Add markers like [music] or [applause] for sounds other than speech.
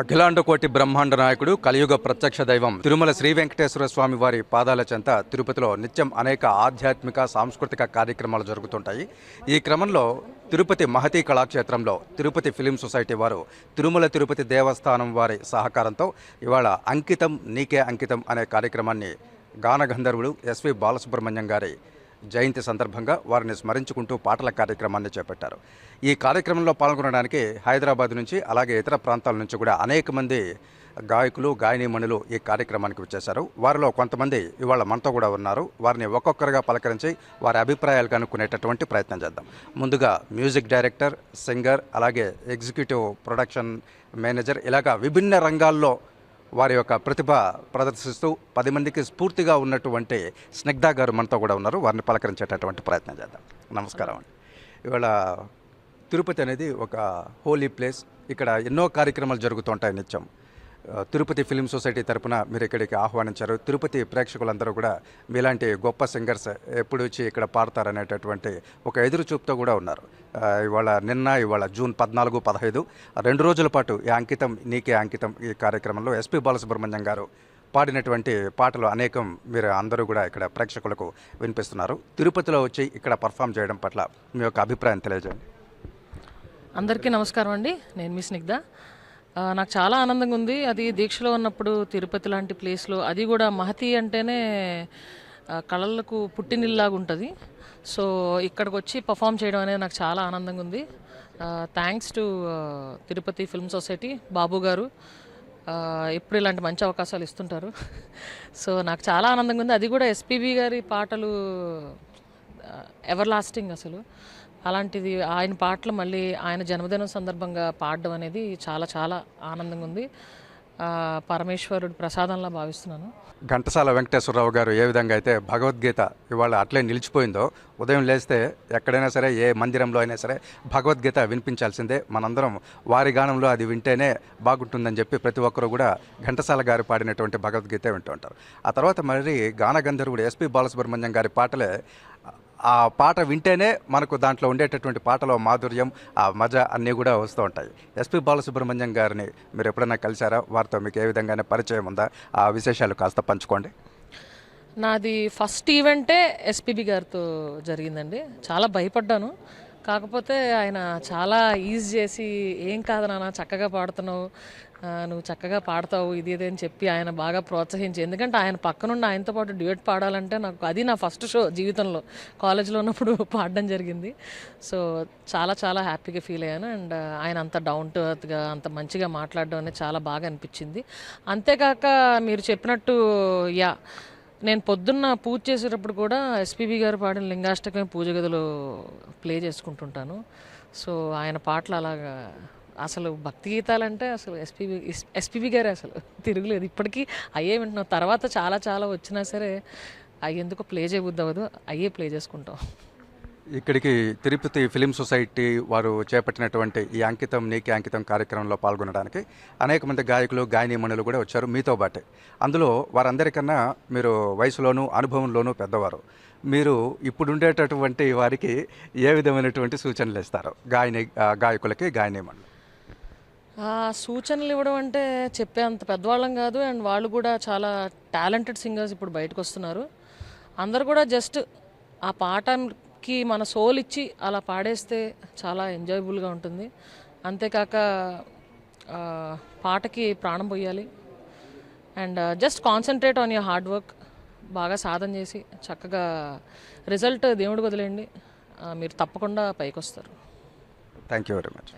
అఖిలాండ కోటి బ్రహ్మాండ నాయకుడు కలియుగ ప్రత్యక్ష దైవం తిరుమల శ్రీ వెంకటేశ్వర స్వామి వారి పాదాల చెంత తిరుపతిలో నిత్యం అనేక ఆధ్యాత్మిక సాంస్కృతిక కార్యక్రమాలు జరుగుతుంటాయి. ఈ క్రమంలో తిరుపతి మహతీ కళాక్షేత్రంలో తిరుపతి ఫిలిం సొసైటీ వారు తిరుమల తిరుపతి దేవస్థానం వారి సహకారంతో ఇవాళ అంకితం నీకే అంకితం అనే కార్యక్రమాన్ని గాన గంధర్వుడు ఎస్వి బాలసుబ్రహ్మణ్యం గారి జయంతి సందర్భంగా వారిని స్మరించుకుంటూ పాటల కార్యక్రమాన్ని చేపట్టారు. ఈ కార్యక్రమంలో పాల్గొనడానికి హైదరాబాద్ నుంచి అలాగే ఇతర ప్రాంతాల నుంచి కూడా అనేక మంది గాయకులు గాయనీమణులు ఈ కార్యక్రమానికి వచ్చేశారు. వారిలో కొంతమంది ఇవాళ మనతో కూడా ఉన్నారు. వారిని ఒక్కొక్కరుగా పలకరించి వారి అభిప్రాయాలు కనుక్కునేటటువంటి ప్రయత్నం చేద్దాం. ముందుగా మ్యూజిక్ డైరెక్టర్ సింగర్ అలాగే ఎగ్జిక్యూటివ్ ప్రొడక్షన్ మేనేజర్ ఇలాగా విభిన్న రంగాల్లో వారి యొక్క ప్రతిభ ప్రదర్శిస్తూ పది మందికి స్ఫూర్తిగా ఉన్నటువంటి స్నిగ్ధ గారు మనతో కూడా ఉన్నారు. వారిని పలకరించేటటువంటి ప్రయత్నం చేద్దాం. నమస్కారం అండి. ఇవాళ తిరుపతి అనేది ఒక హోలీ ప్లేస్. ఇక్కడ ఎన్నో కార్యక్రమాలు జరుగుతుంటాయి నిత్యం. తిరుపతి ఫిలిం సొసైటీ తరపున మీరు ఇక్కడికి ఆహ్వానించారు తిరుపతి ప్రేక్షకులందరూ కూడా మీలాంటి గొప్ప సింగర్స్ ఎప్పుడు వచ్చి ఇక్కడ పాడతారనేటటువంటి ఒక ఎదురు చూపుతో కూడా ఉన్నారు. ఇవాళ నిన్న ఇవాళ జూన్ పద్నాలుగు పదహైదు రెండు రోజుల పాటు ఈ అంకితం నీకే అంకితం ఈ కార్యక్రమంలో ఎస్పి బాలసుబ్రహ్మణ్యం గారు పాడినటువంటి పాటలు అనేకం మీరు అందరూ కూడా ఇక్కడ ప్రేక్షకులకు వినిపిస్తున్నారు. తిరుపతిలో వచ్చి ఇక్కడ పర్ఫామ్ చేయడం పట్ల మీ యొక్క అభిప్రాయం తెలియజేయండి. అందరికీ నమస్కారం అండి. నేను మీ స్నిగ్ధ. నాకు చాలా ఆనందంగా ఉంది. అది దీక్షలో ఉన్నప్పుడు తిరుపతి లాంటి ప్లేస్లో అది కూడా మహతి అంటేనే కళలకు పుట్టినిల్లాగా ఉంటుంది. సో ఇక్కడికి వచ్చి పర్ఫామ్ చేయడం అనేది నాకు చాలా ఆనందంగా ఉంది. Thanks to Tirupati film society Babu garu. ఎప్పుడు ఇలాంటి మంచి అవకాశాలు ఇస్తుంటారు. [laughs] సో నాకు చాలా ఆనందంగా ఉంది. అది కూడా ఎస్పీబీ గారి పాటలు ఎవర్ లాస్టింగ్ అసలు. అలాంటిది ఆయన పాటలు మళ్ళీ ఆయన జన్మదినం సందర్భంగా పాడడం అనేది చాలా చాలా ఆనందంగా ఉంది. పరమేశ్వరుడు ప్రసాదంలా భావిస్తున్నాను. ఘంటసాల వెంకటేశ్వరరావు గారు ఏ విధంగా అయితే భగవద్గీత ఇవాళ అట్లే నిలిచిపోయిందో ఉదయం లేస్తే ఎక్కడైనా సరే ఏ మందిరంలో అయినా సరే భగవద్గీత వినిపించాల్సిందే. మనందరం వారి గానంలో అది వింటేనే బాగుంటుందని చెప్పి ప్రతి ఒక్కరూ కూడా ఘంటసాల గారు పాడినటువంటి భగవద్గీత వింటూ ఉంటారు. ఆ తర్వాత మరి గాన గంధర్వుడు ఎస్పి బాలసుబ్రహ్మణ్యం గారి పాటలే ఆ పాట వింటేనే మనకు దాంట్లో ఉండేటటువంటి పాటలో మాధుర్యం ఆ మజా అన్నీ కూడా వస్తూ ఉంటాయి. ఎస్పి బాలసుబ్రహ్మణ్యం గారిని మీరు ఎప్పుడైనా కలిశారా? వారితో మీకు ఏ విధంగానే పరిచయం ఉందా? ఆ విశేషాలు కాస్త పంచుకోండి. నాది ఫస్ట్ ఈవెంటే ఎస్పీబి గారితో జరిగిందండి. చాలా భయపడ్డాను. కాకపోతే ఆయన చాలా ఈజీ చేసి ఏం కాదు నాన్న చక్కగా పాడుతున్నావు. నువ్వు చక్కగా పాడతావు ఇది ఇది అని చెప్పి ఆయన బాగా ప్రోత్సహించి ఎందుకంటే ఆయన పక్కనుండి ఆయనతో పాటు డ్యూయట్ పాడాలంటే నాకు అది నా ఫస్ట్ షో జీవితంలో. కాలేజ్లో ఉన్నప్పుడు [laughs] పాడడం జరిగింది. సో చాలా చాలా హ్యాపీగా ఫీల్ అయ్యాను. అండ్ ఆయన అంత డౌన్ టు అర్త్గా అంత మంచిగా మాట్లాడడం అనేది చాలా బాగా అనిపించింది. అంతేకాక మీరు చెప్పినట్టు యా నేను పొద్దున్న పూజ చేసేటప్పుడు కూడా ఎస్పీబి గారు పాడిన లింగాష్టకమే పూజ గదిలో ప్లే చేసుకుంటుంటాను. సో ఆయన పాటలు అలాగా అసలు భక్తి గీతాలంటే అసలు ఎస్పీబీ ఎస్పీబీ గారే అసలు. తిరుగులేదు. ఇప్పటికీ అయ్యే వింటున్నాం. తర్వాత చాలా చాలా వచ్చినా సరే అవి ఎందుకు ప్లే చేయబుద్ది అవ్వదు. అయ్యే ప్లే చేసుకుంటాం. ఇక్కడికి తిరుపతి ఫిలిం సొసైటీ వారు చేపట్టినటువంటి ఈ అంకితం నీకే అంకితం కార్యక్రమంలో పాల్గొనడానికి అనేక మంది గాయకులు గాయనీమణులు కూడా వచ్చారు మీతో పాటే. అందులో వారందరికన్నా మీరు వయసులోనూ అనుభవంలోనూ పెద్దవారు. మీరు ఇప్పుడుండేటటువంటి వారికి ఏ విధమైనటువంటి సూచనలు ఇస్తారు? గాయని గాయకులకి గాయనీమణులు సూచనలు ఇవ్వడం అంటే చెప్పే అంత పెద్దవాళ్ళం కాదు. అండ్ వాళ్ళు కూడా చాలా టాలెంటెడ్ సింగర్స్ ఇప్పుడు బయటకు వస్తున్నారు. అందరు కూడా జస్ట్ ఆ పాటకి మన సోల్ ఇచ్చి అలా పాడేస్తే చాలా ఎంజాయబుల్గా ఉంటుంది. అంతేకాక పాటకి ప్రాణం పోయాలి. And just concentrate on your hard work. బాగా సాధన చేసి చక్కగా రిజల్ట్ దేవుడికి వదిలేయండి. మీరు తప్పకుండా పైకి వస్తారు థ్యాంక్ యూ వెరీ మచ్.